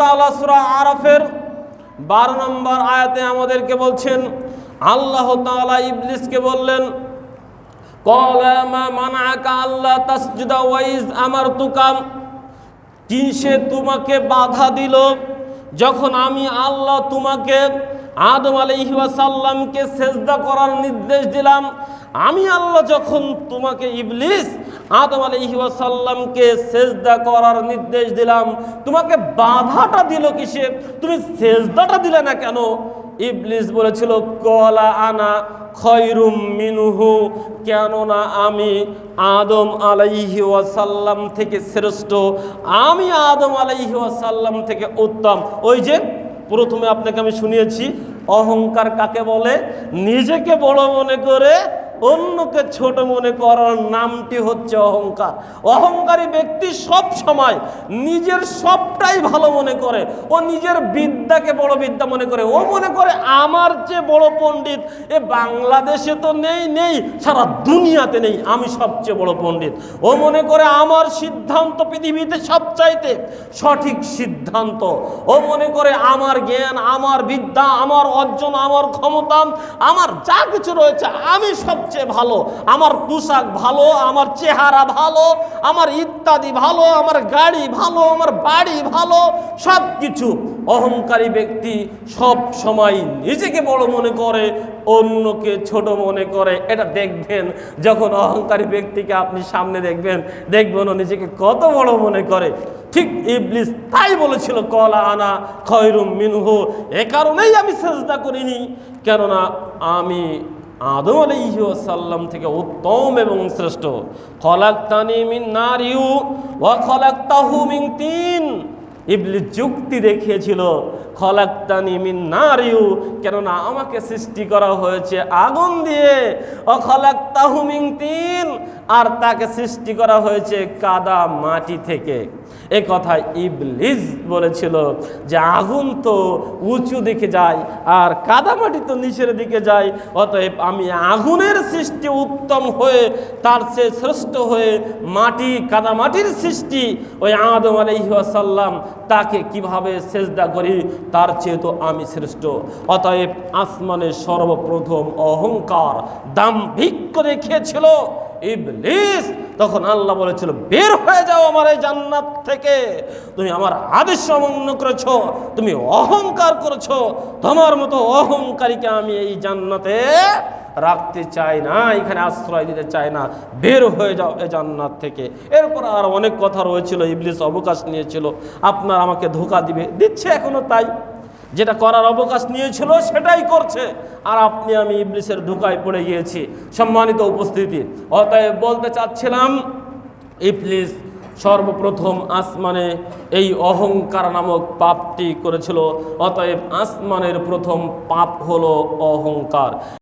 তাআলা সূরা আরাফের বারো নম্বর আয়াতে আমাদেরকে বলছেন, আল্লাহ তাআলা ইবলিসকে বললেন আমার তুকাম কি তোমাকে বাধা দিল? যখন আমি আল্লাহ তোমাকে, আদম আলাইসাল্লামকে সেজদা করার নির্দেশ দিলাম, আমি আল্লাহ যখন তোমাকে ইবলিস আদম আলাইসাল্লামকে সেজদা করার নির্দেশ দিলাম। তোমাকে বাধাটা দিল কিসে? তুমি সেজদাটা দিলে না কেন? ইবলিস বলেছিল, কলা আনা খয়রুম মিনুহু। কেননা আমি আদম আলাইহি ওয়াসাল্লাম থেকে শ্রেষ্ঠ। আমি আদম আলাইহি ওয়াসাল্লাম থেকে উত্তম। ওই যে প্রথমে আপনাকে আমি শুনিয়েছি, অহংকার কাকে বলে? নিজেকে বড় মনে করে অন্যকে ছোট মনে করার নামটি হচ্ছে অহংকার। অহংকারী ব্যক্তি সব সময় নিজের সবটাই ভালো মনে করে। ও নিজের বিদ্যাকে বড় বিদ্যা মনে করে। ও মনে করে আমার চেয়ে বড় পণ্ডিত। এ বাংলাদেশে তো নেই নেই, সারা দুনিয়াতে নেই আমি সবচেয়ে বড় পণ্ডিত। ও মনে করে আমার সিদ্ধান্ত পৃথিবীতে সবচাইতে সঠিক সিদ্ধান্ত। ও মনে করে আমার জ্ঞান, আমার বিদ্যা, আমার অর্জন, আমার ক্ষমতা, আমার যা কিছু রয়েছে আমি সবচেয়ে ভালো, আমার পোশাক ভালো, আমার চেহারা ভালো, আমার ইত্যাদি ভালো, আমার গাড়ি ভালো, আমার বাড়ি ভালো সব কিছু অহংকারী ব্যক্তি সব সময় নিজেকে বড় মনে করে, অন্যকে ছোট মনে করে। এটা দেখবেন, যখন অহংকারী ব্যক্তিকে আপনি সামনে দেখবেন দেখবেন ও নিজেকে কত বড় মনে করে। ঠিক ইবলিস তাই বলেছিল, কলা আনা খয়রুম মিনহু। এ কারণেই আমি সেজদা করিনি। কেননা আমি আদম আলাইহাল্লাম থেকে উত্তম এবং শ্রেষ্ঠ। খলাক্তানি মিন নারিউ ওয়া খলাক্তাহু মিন তিন। ইবলি যুক্তি দেখিয়েছিল, খলাক্তানি মিন নারিউ কেননা আমাকে সৃষ্টি করা হয়েছে আগুন দিয়ে। ও খলাক্তাহু মিন তিন। আর তাকে সৃষ্টি করা হয়েছে কাদা মাটি থেকে। এ কথা ইবলিস বলেছিল যে আগুন তো উঁচু দিকে যায় আর কাদামাটি তো নিচের দিকে যায়। অতএব আমি আগুনের সৃষ্টি উত্তম হয়ে তার সে শ্রেষ্ঠ হয়ে মাটি কাদামাটির সৃষ্টি ওই আদম আলহিহাসাল্লাম তাকে কীভাবে সেজদা করি তার চেয়ে তো আমি শ্রেষ্ঠ। অতএব আসমানের সর্বপ্রথম অহংকার দাম্ভিক্য দেখিয়েছিল। ইবলিস, তখন আল্লাহ বলেছিল, বের হয়ে যাও আমার এই জান্নাত থেকে। তুমি আমার আদেশ অমান্য করেছ, তুমি অহংকার করেছ। তোমার মতো অহংকারীকে আমি এই জান্নাতে রাখতে চাই না, এখানে আশ্রয় দিতে চাই না। বের হয়ে যাও এই জান্নাত থেকে। এরপর আর অনেক কথা রয়েছিল, ইবলিস অবকাশ নিয়েছিল। আপনার আমাকে ধোকা দিবে, দিচ্ছে এখনও তাই। যেটা করার অবকাশ নিয়েছিল সেটাই করছে। আর আপনি, আমি ইবলিসের ধোকায় পড়ে গিয়েছি। সম্মানিত উপস্থিতি, অতএব বলতে চাচ্ছিলাম, ইবলিস সর্বপ্রথম আসমানে এই অহংকার নামক পাপটি করেছিল। অতএব আসমানের প্রথম পাপ হলো অহংকার।